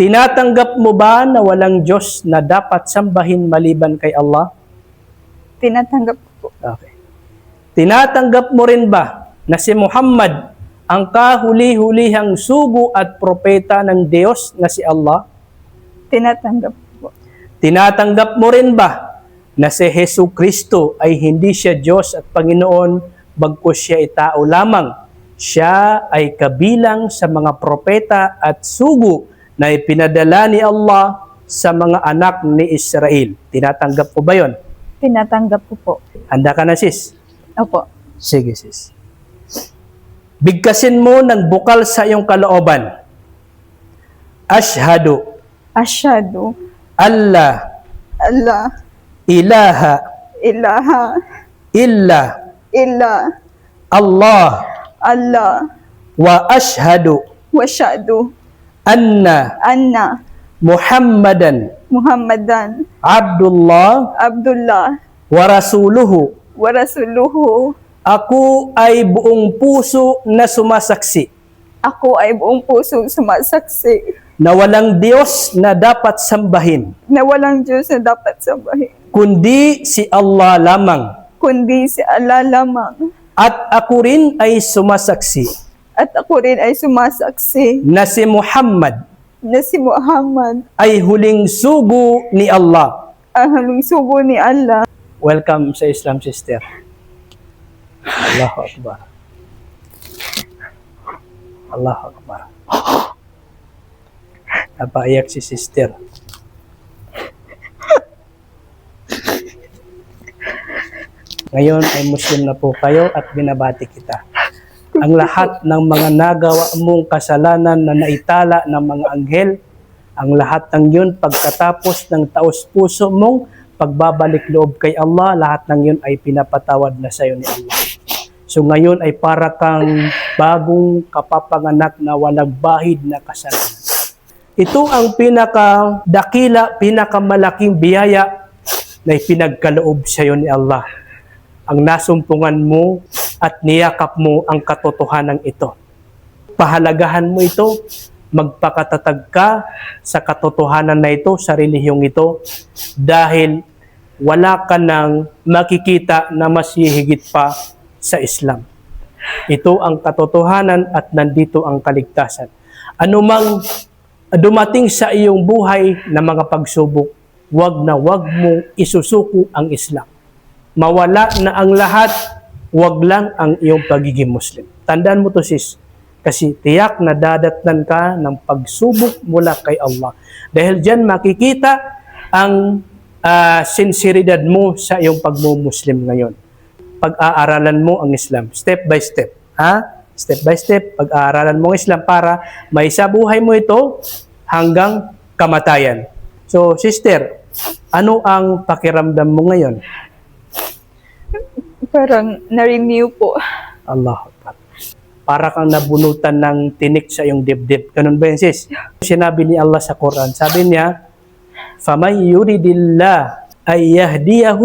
Tinatanggap mo ba na walang Diyos na dapat sambahin maliban kay Allah? Tinatanggap ko po. Okay. Tinatanggap mo rin ba na si Muhammad ang kahuli-hulihang sugo at propeta ng Diyos na si Allah? Tinatanggap ko po. Tinatanggap mo rin ba na si Hesu Kristo ay hindi siya Diyos at Panginoon bagkus siya ay tao lamang? Siya ay kabilang sa mga propeta at sugo na ipinadala ni Allah sa mga anak ni Israel. Tinatanggap ko ba yon? Tinatanggap ko po. Handa ka na sis? Opo. Sige sis. Bigkasin mo ng bukal sa iyong kalooban. Ashhadu Asyadu. Allah Allah. ilaha Ilaha. illa Illa. Allah Allah. wa ashhadu Wasyadu. Anna Anna. Muhammadan Muhammadan. Abdullah Abdullah. wa rasuluhu. Wa rasuluhu. Ako ay buong puso na sumasaksi Ako ay buong puso sumasaksi na walang Diyos na dapat sambahin, na walang Diyos na dapat sambahin, kundi si Allah lamang. kundi si Allah lamang. At ako rin ay sumasaksi At ako rin ay sumasaksi na si Muhammad na si Muhammad ay huling sugo ni Allah. ang haling sugo ni Allah. Welcome sa Islam sister. Allahu Akbar. Allahu Akbar. Napaiyak si sister. Ngayon ay Muslim na po kayo at binabati kita. Ang lahat ng mga nagawa mong kasalanan na naitala ng mga anghel, ang lahat ng yun pagkatapos ng taos puso mong pagbabalik loob kay Allah, lahat ng yun ay pinapatawad na sa iyo ni Allah. So ngayon ay para kang bagong kapapanganak na walang bahid na kasalanan. Ito ang pinaka dakila, pinakamalaking biyaya na ipinagkaloob sa iyo ni Allah. Ang nasumpungan mo at niyakap mo ang katotohanan ito. Pahalagahan mo ito, magpakatatag ka sa katotohanan na ito, sa relihiyong ito, dahil wala ka nang makikita na mas hihigit pa sa Islam. Ito ang katotohanan at nandito ang kaligtasan. Anumang dumating sa iyong buhay na mga pagsubok, wag na wag mong isusuko ang Islam. Mawala na ang lahat, wag lang ang iyong pagiging Muslim. Tandaan mo to sis, kasi tiyak na dadatnan ka ng pagsubok mula kay Allah. Dahil dyan makikita ang ah, sinseridad mo sa iyong pagmumuslim ngayon. Pag-aaralan mo ang Islam, step by step. Ha? Step by step, pag-aaralan mo ang Islam para maisabuhay mo ito hanggang kamatayan. So, sister, ano ang pakiramdam mo ngayon? Parang na-renew po. Allah Akbar. Para kang nabunutan ng tinik sa iyong dibdib. Ganun ba yun, sis? Sinabi ni Allah sa Quran, sabi niya, فَمَنْ يُرِدِ اللَّهِ أَنْ يَهْدِيَهُ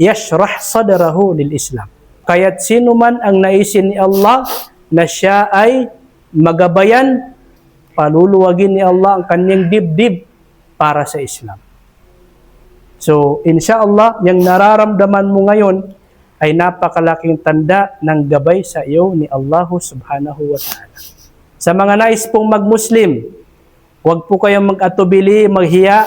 يَشْرَحْ صَدْرَهُ لِلْإِسْلَامِ Kaya't sino man ang naisin ni Allah na siya ay magabayan, paluluwagin ni Allah ang kanyang dibdib para sa Islam. So, inshallah, yung nararamdaman mo ngayon ay napakalaking tanda ng gabay sa iyo ni Allah subhanahu wa ta'ala. Sa mga nais pong mag-Muslim, huwag po kayong mag-atubili, maghiya,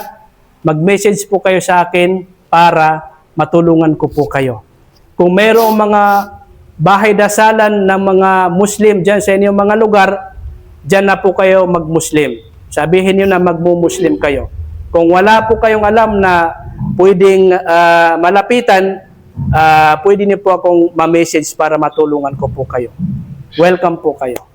mag-message po kayo sa akin para matulungan ko po kayo. Kung mayroong mga bahay dasalan ng mga Muslim dyan sa inyong mga lugar, dyan na po kayo mag-Muslim. Sabihin nyo na magmu-Muslim kayo. Kung wala po kayong alam na pwedeng ah, malapitan, ah, pwede niyo po akong ma-message para matulungan ko po kayo. Welcome po kayo.